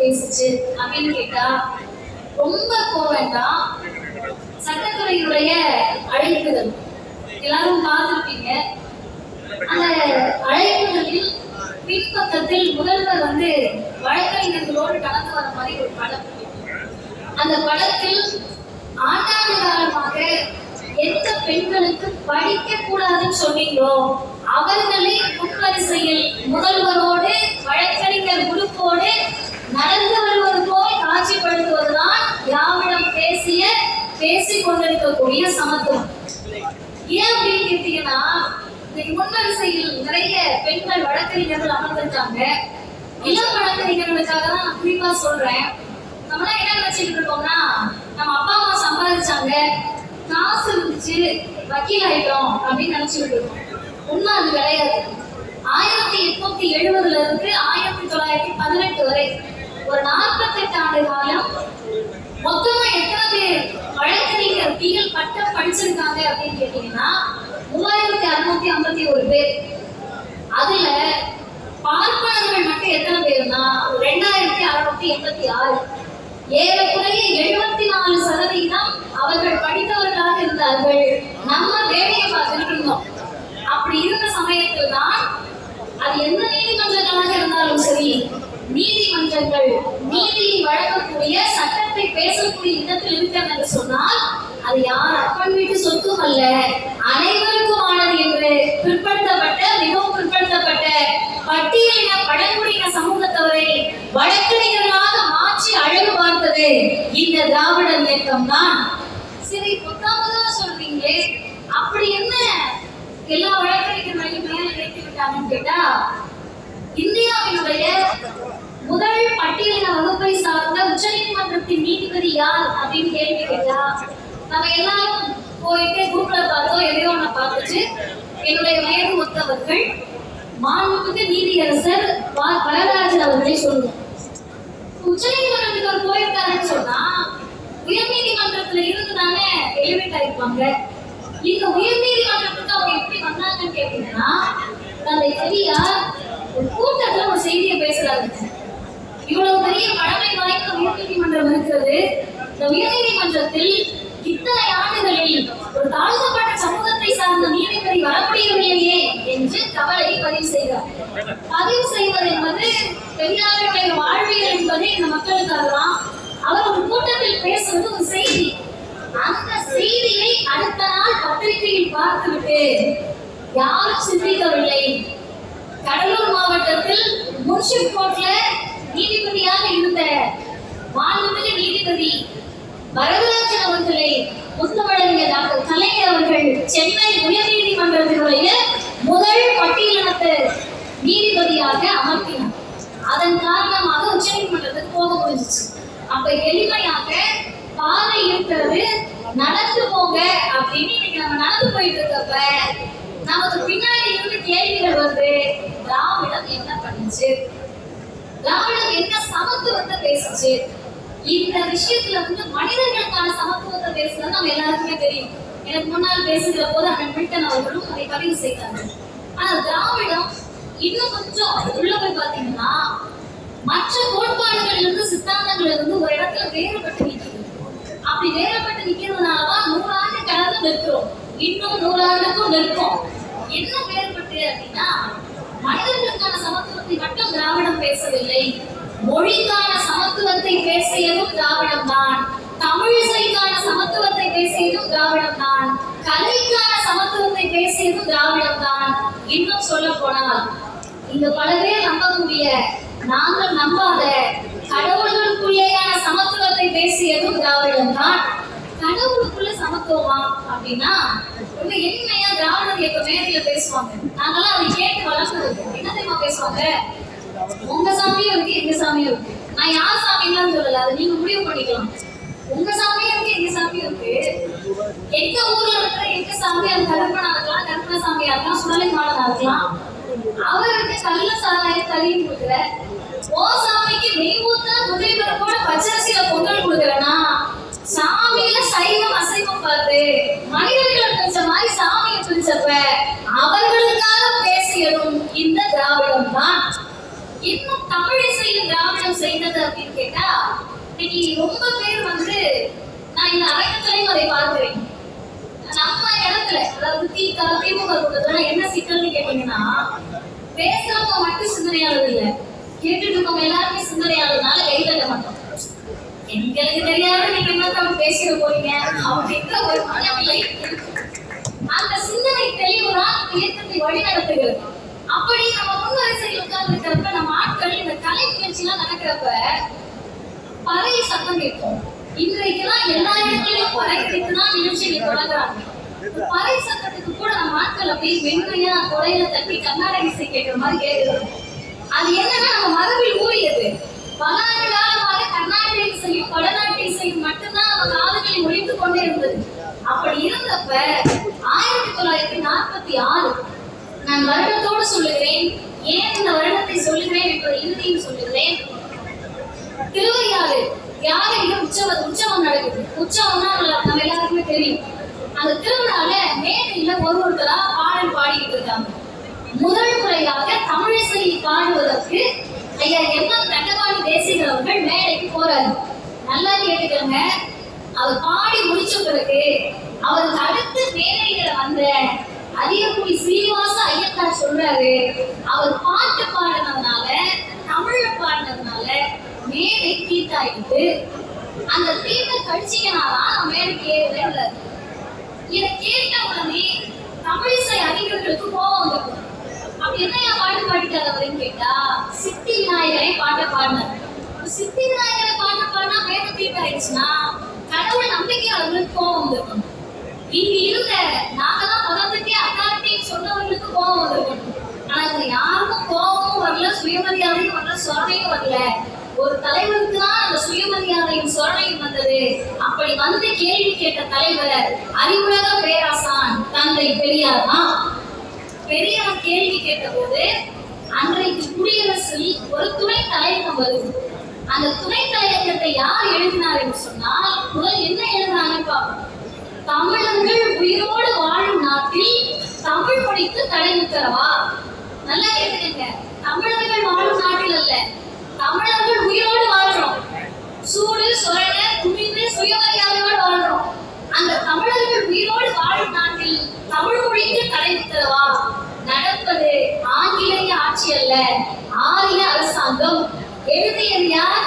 பேசுச்சு. அப்படின்னு கேட்டா ரொம்ப போக சட்டத்துறையுடைய சட்டத்துறையினுடைய அழைப்புதல் எல்லாரும் பார்த்திருப்பீங்க. அந்த அழைப்புதலில் பின்பக்கத்தில் முதல்வர் வந்து வழக்கறிஞர்களோடு கடந்து வர மாதிரி ஒரு படம். அந்த படத்தில் ஆண்டாண்டு காலமாக எந்த பெண்களுக்கு படிக்க கூடாதுன்னு சொன்னீங்களோ அவர்களே முன்வரிசையில் முதல்வரோடு வழக்கறிஞர் குழுப்போடு நடந்து வருவது போய் காட்சிப்படுத்துவதுதான் யாவிடம் பேசிய பேசிக் கொண்டிருக்கக்கூடிய சமத்துவம். ஏன் அப்படின்னு கேட்டீங்கன்னா இன்னைக்கு முன்வரிசையில் நிறைய பெண்கள் வழக்கறிஞர்கள் அமர்ந்திருக்காங்க. இளம் வழக்கறிஞர்களுக்காக தான் நான் குறிப்பா சொல்றேன். நம்மளாம் என்ன நினைச்சிட்டு இருக்கோம்னா நம்ம அப்பா அம்மா சம்பாதிச்சாங்க காசு இருந்துச்சு வக்கீல் ஆயிட்டோம் அப்படின்னு நினைச்சுக்கிட்டு இருக்கோம். உண்மை அது கிடையாது. ஆயிரத்தி எட்நூத்தி எழுபதுல இருந்து ஆயிரத்தி தொள்ளாயிரத்தி பதினெட்டு வரை ஒரு நாற்பத்தெட்டு ஆண்டு காலம் மொத்தமா எத்தனை பேர் வழக்கறிஞர் பிஎல் பட்டம் படிச்சிருக்காங்க அப்படின்னு கேட்டீங்கன்னா மூவாயிரத்தி அறுநூத்தி ஐம்பத்தி ஒரு பேர். அதுல பார்ப்பனர்கள் மட்டும் எத்தனை பேர்னா ரெண்டாயிரத்தி அறுநூத்தி எண்பத்தி ஆறு. ஏறக்குறைய எழுபத்தி நாலு சதவீதம் அவர்கள் படித்தவர்களாக இருந்தார்கள். நம்ம வேலையை பார்த்துட்டு இருந்தோம். அப்படி இருந்த சமயத்தில் தான் அது எந்த நீதிமன்றங்களாக இருந்தாலும் சரி நீதிமன்றங்கள் நீதியை வழங்கக்கூடிய சட்டத்தை பேசக்கூடிய இடத்தில் இருக்கிறது என்று சொன்னால் அது யார் அப்பன் வீட்டு சொத்தும் அல்ல அனைவருக்குமானது என்று பிற்படுத்தப்பட்ட மிகவும் பிற்படுத்தப்பட்ட பட்டியலின பழங்குடியின சமூகத்தவரை வழக்கறிஞர்களாக மாற்றி அழகு பார்த்தது இந்த திராவிட இயக்கம் தான். சரி புத்தாமதா சொல்றீங்களே அப்படி என்ன எல்லா வழக்கறிஞர்களையும் மேல ஏற்றி விட்டாங்கன்னு கேட்டா இந்தியாவினுடைய முதல் பட்டியலின வகுப்பை சார்ந்த உச்சநீதிமன்றத்தின் நீதிபதி யார் அப்படின்னு கேள்வி கேட்டா நம்ம எல்லாரும் போயிட்டு கூகுள பார்த்தோம் எதையோ ஒண்ண பார்த்துட்டு என்னுடைய வயது மொத்தவர்கள் மாண்புமிகு நீதியரசர் வ- வரதராஜன் அவர்களை சொல்லுவோம் உச்சநீதிமன்றத்துக்கு அவர் போயிருக்காருன்னு சொன்னா உயர்நீதிமன்றத்துல இருந்து தானே எலிவேட் ஆயிருப்பாங்க. இந்த உயர்நீதிமன்றத்துக்கு அவங்க எப்படி வந்தாங்கன்னு கேட்டீங்கன்னா தந்தை பெரியார் ஒரு கூட்டத்துல ஒரு செய்தியை பேசுறாங்க இவ்வளவு பெரிய பழமை வாய்ந்த உயர்நீதிமன்றம் இருக்கிறது. இந்த உயர்நீதிமன்றத்தில் இத்தனை ஆண்டுகளில் ஒரு தாழ்த்தப்பட்ட சமூகத்தை சார்ந்த நீதிபதி வர முடியவில்லையே என்று கவலை பதிவு செய்தார். பதிவு செய்வது என்பது பெரியாருடைய வாழ்வியல் என்பது இந்த மக்களுக்காக தான் அவர் ஒரு கூட்டத்தில் பேசுவது ஒரு செய்தி. அந்த செய்தியை அடுத்த நாள் பத்திரிகையில் பார்த்துவிட்டு யாரும் சிந்திக்கவில்லை. கடலூர் மாவட்டத்தில் முன்ஷிப் கோட்ல நீதிபதியாக இருந்த மாண்புமிகு நீதிபதி வரதராஜன் அவர்களை டாக்டர் கலைஞர் அவர்கள் சென்னை உயர்நீதிமன்றத்தினுடைய முதல் பட்டியலினத்து நீதிபதியாக அமர்த்தினார். அதன் காரணமாக உச்சநீதிமன்றத்துக்கு போக முடிஞ்சிச்சு. அப்ப எளிமையாக பாதை இருக்கிறது நடந்து போங்க அப்படின்னு இன்னைக்கு நம்ம நடந்து போயிட்டு இருக்கப்ப நமக்கு பின்னாடி இருந்து கேள்விகள் வருது திராவிடம் என்ன பண்ணுச்சு? திராவிடம் என்ன சமத்துவத்தை பேசுச்சு இந்த விஷயத்துல வந்து மனிதர்களுக்கான சமத்துவத்தை பேசுறது நம்ம எல்லாருக்குமே தெரியும். எனக்கு முன்னால் பேசுகிற போது அண்ணன் மில்டன் அவர்களும் அதை பதிவு செய்தாங்க ஆனா திராவிடம் இன்னும் கொஞ்சம் உள்ள போய் பாத்தீங்கன்னா மற்ற கோட்பாடுகள்ல இருந்து சித்தாந்தங்கள் இருந்து ஒரு இடத்துல வேறுபட்டு நிற்கிறது. அப்படி வேறுபட்டு நிக்கிறதுனாலதான் நூறாண்டு கடந்து நிற்கிறோம். இன்னும் நூறாண்டுக்கும் நிற்போம் என்ன வேறுபட்டு அப்படின்னா மனிதர்களுக்கான சமத்துவத்தை மட்டும் திராவிடம் பேசவில்லை. மொழிக்கான சமத்துவத்தை பேசியதும் திராவிடம் தான் தமிழிசைக்கான சமத்துவத்தை பேசியதும் திராவிடம் தான் கலைக்கான சமத்துவத்தை பேசியதும் திராவிடம் தான் இன்னும் சொல்ல போனால் இங்க பல பேர் நம்பக்கூடிய நாங்கள் நம்பாத கடவுள்களுக்குள்ளேயான சமத்துவத்தை பேசியதும் திராவிடம் தான் கடவுளுக்குள்ள சமத்துவமா அப்படின்னா ரொம்ப இனிமையா திராவிடர் இயக்க மேடையில பேசுவாங்க. நாங்கெல்லாம் அதை கேட்டு வளர்ந்து என்ன தெரியுமா பேசுவாங்க? உங்க சாமியும் இருக்கு எங்க சாமியும் இருக்கு. நான் யார் சாமின்னு சொல்லல. அதை நீங்க முடிவு பண்ணிக்கலாம். உங்க சாமியும் இருக்கு எங்க சாமியும் இருக்கு. எங்க ஊர்ல இருக்கிற எங்க சாமி அது கருப்பனா இருக்கலாம் கருப்பன சாமியா இருக்கலாம் சுடலை மாடனா இருக்கலாம் அவருக்கு கல்ல சாராய கறியும் கொடுக்குற ஓ சாமிக்கு நெய் ஊத்துல குதிரை பருப்போட பச்சரிசியில பொங்கல் கொடுக்குறேன்னா சாமியில சைவம் அசைவம் பார்த்து மனிதர்களை பிரிச்ச மாதிரி சாமியை பிரிச்சப்ப அவர்களுக்காக பேசியதும் இந்த திராவிடம் தான் இன்னும் தமிழிசையில் திராவிடம் செய்தது அப்படின்னு கேட்டா இன்னைக்கு ரொம்ப பேர் வந்து நான் இந்த அரங்கத்திலையும் அதை பார்க்கிறேன். நம்ம இடத்துல அதாவது திக திமுக கூட்டத்துல என்ன சிக்கல்னு கேட்டீங்கன்னா பேசுறவங்க மட்டும் சிந்தனையாளர் இல்ல. கேட்டுட்டு இருக்கவங்க எல்லாருமே சிந்தனையாளர்னால கை தட்ட மாட்டோம். எங்களுக்கு தெரியாத நீங்க என்ன நம்ம பேசிட போறீங்க. அப்படின்ற ஒரு மனநிலை அந்த சிந்தனை தெளிவுதான் இந்த இயக்கத்தை வழி நடத்துகிறது அப்படி நம்ம முன்வரிசையில் உட்கார்ந்து இருக்கிறப்ப நம்ம ஆட்கள் இந்த கலை நிகழ்ச்சிலாம் நடக்கிறப்ப பறைய சத்தம் கேட்கும். இன்றைக்கெல்லாம் எல்லா இடத்துலயும் பறை கிடைத்து தான் நிகழ்ச்சிகளை தொடங்குறாங்க. பறை சத்தத்துக்கு கூட நம்ம ஆட்கள் அப்படியே வெண்மையா குறையில தட்டி கர்நாடக இசை கேட்கிற மாதிரி கேட்குது. அது என்னன்னா நம்ம மரபில் ஊறியது. பல ஆண்டு இசை மட்டும்தான் நம்ம காதுகளில் ஒழித்து கொண்டே இருந்தது அப்படி இருந்தப்ப ஆயிரத்தி தொள்ளாயிரத்தி நாற்பத்தி ஆறு நான் வருடத்தோடு சொல்லுகிறேன். ஏன் இந்த வருடத்தை சொல்லுகிறேன் என்பதை இறுதியில் சொல்லுகிறேன். திருவையாறு தியாகரிக உற்சவ உற்சவம் நடக்குது. உற்சவம்னா நம்ம- நம்ம எல்லாருக்குமே தெரியும். அந்த திருவிழால மேடையில ஒரு ஒருத்தரா பாடல் பாடிக்கிட்டு இருக்காங்க. முதல் முறையாக தமிழிசை பாடுவதற்கு ஐயா எம் எம் தண்டபாணி தேசிகர் அவர்கள் மேடைக்கு போறாரு. நல்லா கேட்டுக்கோங்க. அவர் பாடி முடிச்ச பிறகு அவருக்கு அடுத்து மேலையில வந்த அதிகக்குடி சீனிவாச ஐயத்தார் சொல்றாரு அவர் பாட்டு பாடினதுனால தமிழ்ல பாடினதுனால மேடை தீட்டாயிட்டு அந்த தீட்டை கழிச்சிக்கனாதான் நான் மேடைக்கு ஏறுவேன் இதை கேட்ட உடனே தமிழிசை அறிஞர்களுக்கு கோபம் வந்தது அப்படி என்ன பாட்டு பாடிட்டார் அப்படின்னு கேட்டா சித்தி விநாயகரை பாட்ட பாடினார். சித்தி விநாயகரை பாட்ட பாடினா வேத தீர்ப்பு ஆயிடுச்சுன்னா கடவுள் நம்பிக்கையாளர்களுக்கு கோபம் வந்திருக்கும். இங்க இருந்த நாங்க தான் பதத்துக்கே அத்தாரிட்டின்னு சொன்னவர்களுக்கு கோபம் வந்திருக்கும். ஆனா இதுல யாருக்கும் கோபமும் வரல சுயமரியாதையும் வரல சொரணையும் வரல. ஒரு தலைவருக்கு தான் அந்த சுயமரியாதையும் சொரணையும் வந்தது. அப்படி வந்து கேள்வி கேட்ட தலைவர் அறிவுலக பேராசான் தந்தை பெரியார் தான் பெரியார் கேள்வி கேட்டபோது அன்றைக்கு குடியரசில் ஒரு துணை தலைவர் வருது அந்த துணை தலையங்கத்தை யார் எழுதினார் என்று சொன்னால் முதல் என்ன எழுதினாங்க பார்ப்போம். தமிழர்கள் உயிரோடு வாழும் நாட்டில் தமிழ் மொழிக்கு தடை உத்தரவா? நல்லா கேட்டுக்கங்க. தமிழர்கள் வாழும் நாட்டில் அல்ல. தமிழர்கள் உயிரோடு வாழ்றோம். சூடு சொரண துணிந்து சுயமரியாதையோடு வாழ்றோம். அந்த தமிழர்கள் உயிரோடு வாழும் நாட்டில் தமிழ் மொழிக்கு தடை உத்தரவா? எழுதியது யார்?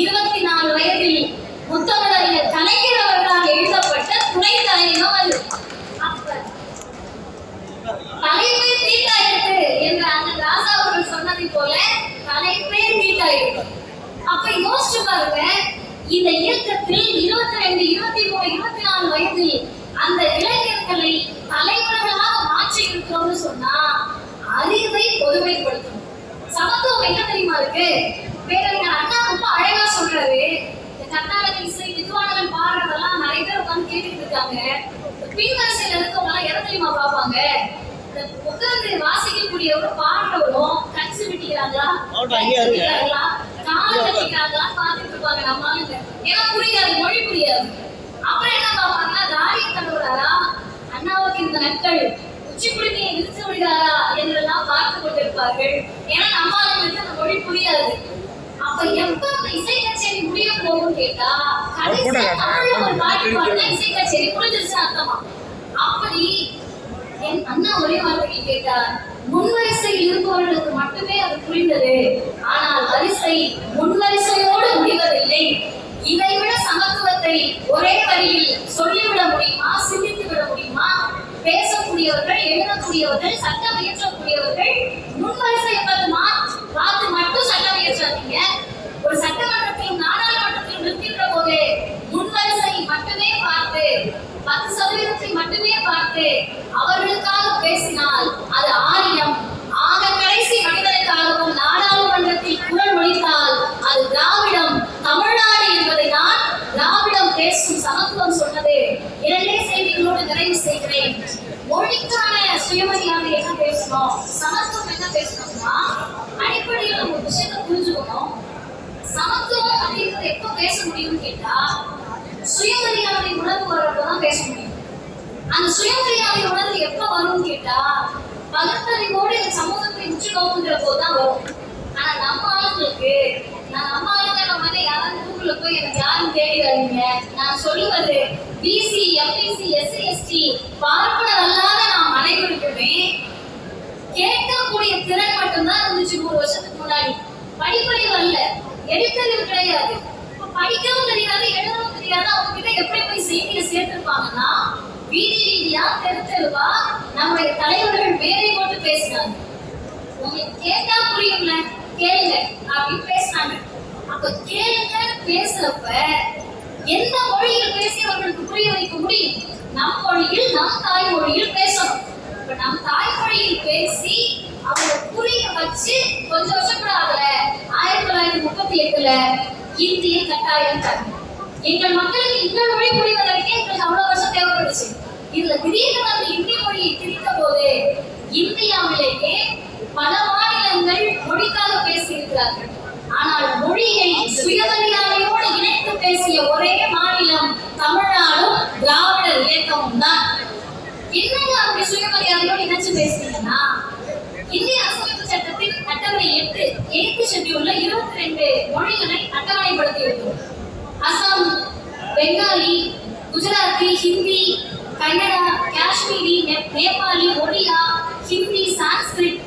இருபத்தி நாலு வயதில் முத்தமிழறிஞர் கலைஞர் அவர்களால் எழுதப்பட்ட துணை தலையங்கம் அது தலைப்பே தீட்டாயிருக்கு என்ற அண்ணன் ராசா அவர்கள் சொன்னதை போல தலைப்பே தீட்டாயிருக்கு. அப்ப யோசிச்சு பாருங்க இந்த இயக்கத்தில் இருபத்தி ரெண்டு இருபத்தி மூணு இருபத்தி நாலு வயதில் அந்த இளைஞர்களை தலைவர்களாக மாற்றி இருக்கிறோம்னு சொன்னா அறிவை பொதுமைப்படுத்தணும் சமத்துவம் என்ன தெரியுமா இருக்கு பேரறிஞர் அண்ணா ரொம்ப அழகா சொல்றாரு இந்த கர்நாடக இசை வித்வான்கள் பாடுறதெல்லாம் நிறைய பேர் உட்கார்ந்து கேட்டுட்டு இருக்காங்க. பின் வரிசையில இருக்கவங்க எல்லாம் எதை தெரியுமா பார்ப்பாங்க? உட்கார்ந்து வாசிக்கக்கூடியவரும் பாடுறவரும் கட்சி விட்டிக்கிறாங்களா கால கட்டிக்கிறாங்களா பார்த்துட்டு இருப்பாங்க நம்ம ஆளுங்க. ஏன்னா புரியாது மொழி புரியாது. அப்புறம் என்ன பார்ப்பாங்கன்னா தாடிய தடவுறாரா அண்ணாவுக்கு இந்த நட்கள். உச்சிக்குடிமையை விரித்து விடுகிறாரா? என்றெல்லாம் பார்த்து கொண்டிருப்பார்கள். ஏன்னா நம்ம ஆளுங்களுக்கு அந்த மொழி புரியாது. அப்ப எப்ப இசை கச்சேரி முடிய போகும் கேட்டா கடைசியா தமிழ்ல ஒரு பாட்டு பாடினா இசை கச்சேரி முடிஞ்சிருச்சு அர்த்தமா? அப்படி என் அண்ணா ஒரே வார்த்தையை கேட்டார் முன்வரிசையில் இருப்பவர்களுக்கு மட்டுமே அது புரிந்தது. ஆனால் வரிசை முன்வரிசையோடு முடிவதில்லை. இதைவிட சமத்துவத்தை ஒரே வரியில் சொல்லிவிட முடியுமா சிந்தித்து விட முடியுமா? பேசக்கூடியவர்கள் எழுதக்கூடியவர்கள் சட்டம் இயற்றக்கூடியவர்கள் முன்வரிசை என்பது பார்த்து மட்டும் சட்டம் இயற்றாதீங்க ஒரு சட்டமன்றத்திலும் நாடாளுமன்றத்திலும் நிற்கின்ற போது முன்வரிசை மட்டுமே பார்த்து பத்து சதவீதத்தை மட்டுமே பார்த்து அவர்களுக்காக பேசினால் அது ஆரியம் ஆக கடைசி மனிதனுக்காகவும் நாடாளுமன்றத்தில் குரல் ஒலித்தால் அது திராவிடம். தமிழ்நாடு என்பதை நான் திராவிடம் பேசும் சமத்துவம் சொன்னது. இரண்டே செய்திகளோடு நிறைவு செய்கிறேன். மொழிக்கான சுயமரியாதை என்ன பேசணும்? சமத்துவம் என்ன பேசணும்னா அடிப்படையில் நம்ம விஷயத்தை புரிஞ்சுக்கணும். சமத்துவம் அப்படின்றத எப்ப பேச முடியும்னு கேட்டா சுயமரியாதை உணர்வு வர்றப்பதான் பேச முடியும். அந்த சுயமரியாதை உணர்வு எப்ப வரும்னு கேட்டா பகுத்தறிவோடு இந்த சமூகத்தை உற்று நோக்குகிற போதுதான் வரும். ஆனா நம்ம ஆளுங்களுக்கு நான் நம்ம இருக்கிற உடனே யாராவது கூகுள்ல போய் எனக்கு யாரும் தேடி வரீங்க நான் சொல்லுவது பிசி எம்பிசி எஸ்சி எஸ்டி பார்ப்பனர் அல்லாத நாம் அனைவருக்குமே கேட்கக்கூடிய திறன் மட்டும்தான் இருந்துச்சு நூறு வருஷத்துக்கு முன்னாடி. படிப்பறிவு அல்ல. எழுத்தறிவு கிடையாது. இப்ப படிக்கவும் தெரியாது எழுதவும் தெரியாது அவங்க கிட்ட எப்படி போய் செய்தியை சேர்த்திருப்பாங்கன்னா வீதி வீதியா தெரு தெருவா நம்முடைய தலைவர்கள் வேலை போட்டு பேசினாங்க உங்களுக்கு கேட்டா புரியும்ல கேளுங்க அப்படின்னு பேசினாங்க அப்ப கேளுங்கன்னு பேசுறப்ப எந்த மொழியில் பேசி அவர்களுக்கு புரிய வைக்க முடியும்? நம் மொழியில் நம் தாய்மொழியில் பேசணும். இப்ப நம் தாய்மொழியில் பேசி அவங்க புரிய வச்சு கொஞ்சம் வருஷம் கூட ஆகல. இருபத்தி எட்டுல இந்திய கட்டாயம் தரணும் எங்கள் மக்களுக்கு இன்னொரு மொழி புரிவதற்கே எங்களுக்கு அவ்வளவு வருஷம் தேவைப்பட்டுச்சு. இதுல திடீர்னு வந்து இந்தி மொழியை திணித்த போது இந்தியாவிலேயே பல மாநிலங்கள் மொழிக்காக பேசியிருக்கிறார்கள். ஆனால் மொழியை சுயமரியாதையோடு இணைத்து பேசிய ஒரே மாநிலம் தமிழ்நாடும் திராவிடர் இயக்கமும் தான். என்னங்க அப்படி சுயமரியாதையோடு இணைச்சு பேசுறீங்கன்னா இந்திய சட்டத்தின் அட்டவணை எட்டு எய்த்து ஷெட்யூல்ல இருபத்தி ரெண்டு மொழிகளை அட்டவணைப்படுத்தி இருக்கிறோம் அசாம் பெங்காலி குஜராத்தி ஹிந்தி கன்னடா காஷ்மீரி நேபாளி ஒடியா ஹிந்தி சான்ஸ்கிரிட்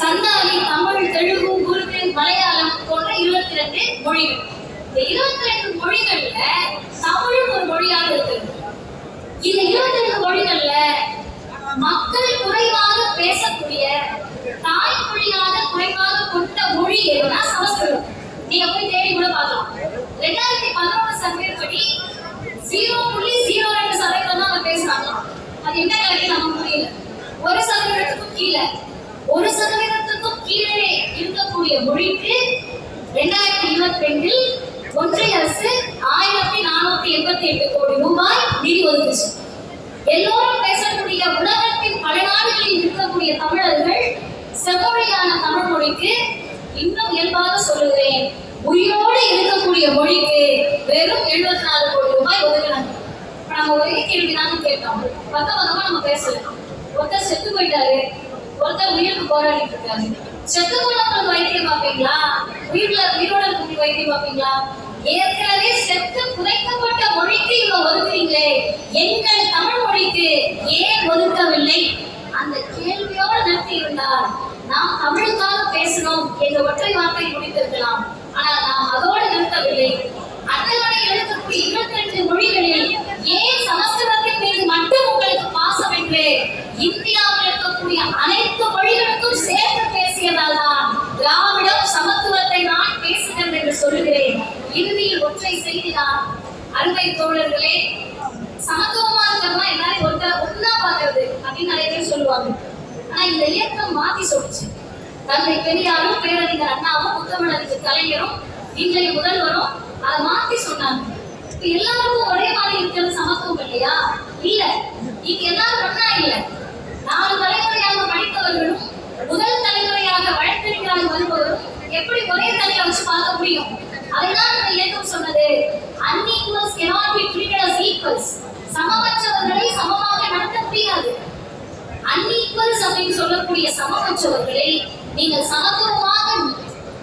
சந்தாலி தமிழ் தெலுங்கு உருது மலையாளம் போன்ற இருபத்தி ரெண்டு மொழிகள். இந்த இருபத்தி ரெண்டு மொழிகள்ல தமிழும் ஒரு மொழியாக இருக்கு இந்த இருபத்தி ரெண்டு மொழிகள்ல மக்கள் கொண்ட சமஸ்கிருதம். நீங்க போய் தேடி கூட பார்க்கலாம். ரெண்டாயிரத்தி பதினொன்று ஜீரோ புள்ளி ஜீரோ ரெண்டு சதவீதம் தான் அவங்க பேசுறாங்க. அது என்ன நமக்கு புரியல. ஒரு சதவீதத்துக்கும் கீழே. ஒரு சதவீதத்துக்கும் கீழே இருக்கக்கூடிய மொழிக்கு ரெண்டாயிரத்தி இருபத்தி ரெண்டில் ஒன்றிய அரசு ஆயிரத்தி நானூத்தி எண்பத்தி எட்டு கோடி ரூபாய் நிதி ஒதுக்குச்சு. எல்லோரும் பேசக்கூடிய உலகத்தின் பல நாடுகளில் இருக்கக்கூடிய தமிழர்கள் செம்மொழியான தமிழ் மொழிக்கு இன்னும் இயல்பாக சொல்லுகிறேன். உயிரோடு இருக்கக்கூடிய மொழிக்கு வெறும் எழுபத்தி நாலு கோடி ரூபாய் ஒதுக்கினாங்க நம்ம ஒரே கேள்வி கேட்டோம். பக்க பக்கமா நம்ம பேசலாம். ஒருத்தர் செத்து போயிட்டாரு. ஒருத்தர் உயிருக்கு போராடிட்டு இருக்காரு. செத்து போனவங்களுக்கு வைத்தியம் பார்ப்பீங்களா? உயிர்ல உயிரோட இருக்கக்கூடிய வைத்தியம் பார்ப்பீங்களா? ஏற்கனவே செத்து புதைக்கப்பட்ட மொழிக்கு இவ்வளவு ஒதுக்குறீங்களே. எங்கள் தமிழ் மொழிக்கு ஏன் ஒதுக்கவில்லை? அந்த கேள்வியோடு நிறுத்தி இருந்தார் தமிழுக்காக பேசணும் என்ற ஒற்றை வார்த்தை முடித்திருக்கலாம். ஆனால் நாம் அதோடு நிறுத்தவில்லை. அட்டவணையில் இருக்கக்கூடிய இருபத்தி ரெண்டு மொழிகளில் ஏன் சமஸ்கிருதத்தின் மீது மட்டும் உங்களுக்கு பாசம் என்று இந்தியாவில் இருக்கக்கூடிய அனைத்து மொழிகளுக்கும் சேர்த்து பேசியதால் தான் திராவிடம் சமத்துவத்தை நான் பேசுகிறேன் என்று சொல்கிறேன். இறுதியில் ஒற்றை செய்தி தான். அருமை தோழர்களே சமத்துவமா இருக்கிறதா எல்லாரும் ஒருத்தர் ஒன்னா பாக்குறது அப்படின்னு நிறைய பேர் சொல்லுவாங்க. ஆனா இந்த இயக்கம் மாத்தி சொல்லுச்சு. தந்தை பெரியாரும் பேரறிஞர் அண்ணாவும் புத்தமிழறிஞர் கலைஞரும் இன்றைய முதல்வரும் அதை மாத்தி சொன்னாங்க. இப்ப எல்லாருக்கும் ஒரே மாதிரி இருக்கிறது சமத்துவம் இல்லையா? இல்ல. இங்க எல்லாரும் ஒன்னா இல்ல. நாலு தலைமுறையாக படித்தவர்களும் முதல் தலைமுறையாக வழக்கறிஞராக வருபவரும் எப்படி ஒரே தலையை வச்சு பார்க்க முடியும்? அதுதான் இந்த இயக்கம் சொன்னது. unequals cannot be treated as equals. சமமற்றவர்களை சமமாக நடத்த முடியாது. அன்ஈக்குவல்ஸ் அப்படின்னு சொல்லக்கூடிய சமமற்றவர்களை நீங்கள் சமத்துவமாக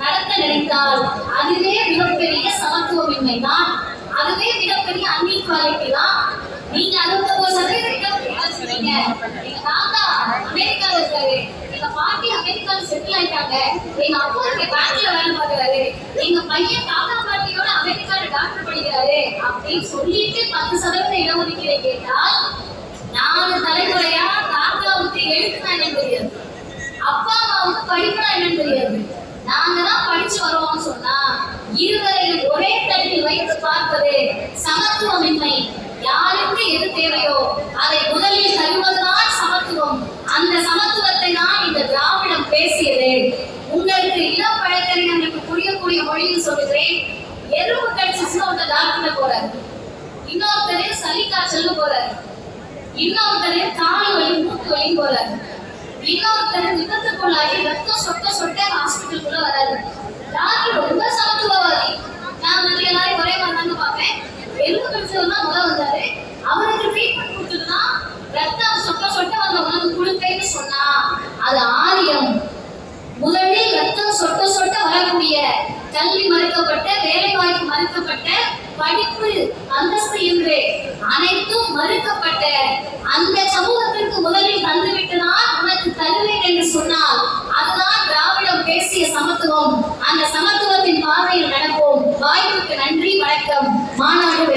நடத்த நினைத்தால் அதுவே மிகப்பெரிய சமத்துவமின்மை தான் அதுவே மிகப்பெரிய அன்இக்வாலிட்டி தான் நீங்க அறுபத்தொன்பது சதவீதம் சொன்னீங்க. எங்க தாத்தா அமெரிக்கால இருக்காரு. எங்க பாட்டி அமெரிக்கால செட்டில் ஆயிட்டாங்க. எங்க அப்பா இங்க பேங்க்ல வேலை பாக்குறாரு எங்க பையன் தாத்தா பாட்டியோட அமெரிக்கால டாக்டர் படிக்கிறாரு. அப்படின்னு சொல்லிட்டு பத்து சதவீதம் இடஒதுக்கீடு கேட்டால் நாலு தலைமுறையா தாத்தாவுக்கு எழுத்து என்னன்னு தெரியாது அப்பா அம்மாவுக்கு படிப்புனா என்னன்னு தெரியாது. நாங்க தான் படிச்சு வரோம்னு சொன்னா இருவரையும் ஒரே தட்டில் வைத்து பார்ப்பது சமத்துவமின்மை. யாருக்கு எது தேவையோ அதை முதலில் தருவதுதான் சமத்துவம். அந்த சமத்துவத்தை தான் இந்த திராவிடம் பேசியது. உங்களுக்கு இளம் பழக்கறிஞர்களுக்கு புரியக்கூடிய மொழியில் சொல்கிறேன் எறும்பு கடிச்சிச்சுன்னா ஒருத்தர் டாக்டர் போறாரு. இன்னொருத்தர் சளி காய்ச்சல்னு போறாரு. இன்னொருத்தர் கால் வலி மூட்டு வலி போறாரு. இன்னொருத்தர் விபத்துக்குள்ளாகி ரத்தம் சொட்ட சொட்ட ஹாஸ்பிட்டலுக்குள்ள வராது. ராகி ரொம்ப சமத்துவவாதி? நான் வந்து எல்லாரும் ஒரே மாதிரி தாங்க பார்ப்பேன். எலும்பு கடிச்சவர் தான் முதல் வந்தாரு. அவருக்கு ட்ரீட்மெண்ட் கொடுத்துருந்தா ரத்தம் சொட்ட சொட்ட வந்த உனக்கு கொடுப்பேன்னு சொன்னா அது ஆரியம். முதலில் ரத்தம் சொட்ட சொட்ட வரக்கூடிய கல்வி மறுக்கப்பட்ட வேலை வாய்ப்பு மறுக்கப்பட்ட படிப்பு அந்தஸ்து என்று அனைத்தும் மறுக்கப்பட்ட அந்த சமூகத்திற்கு முதலில் மாநாடு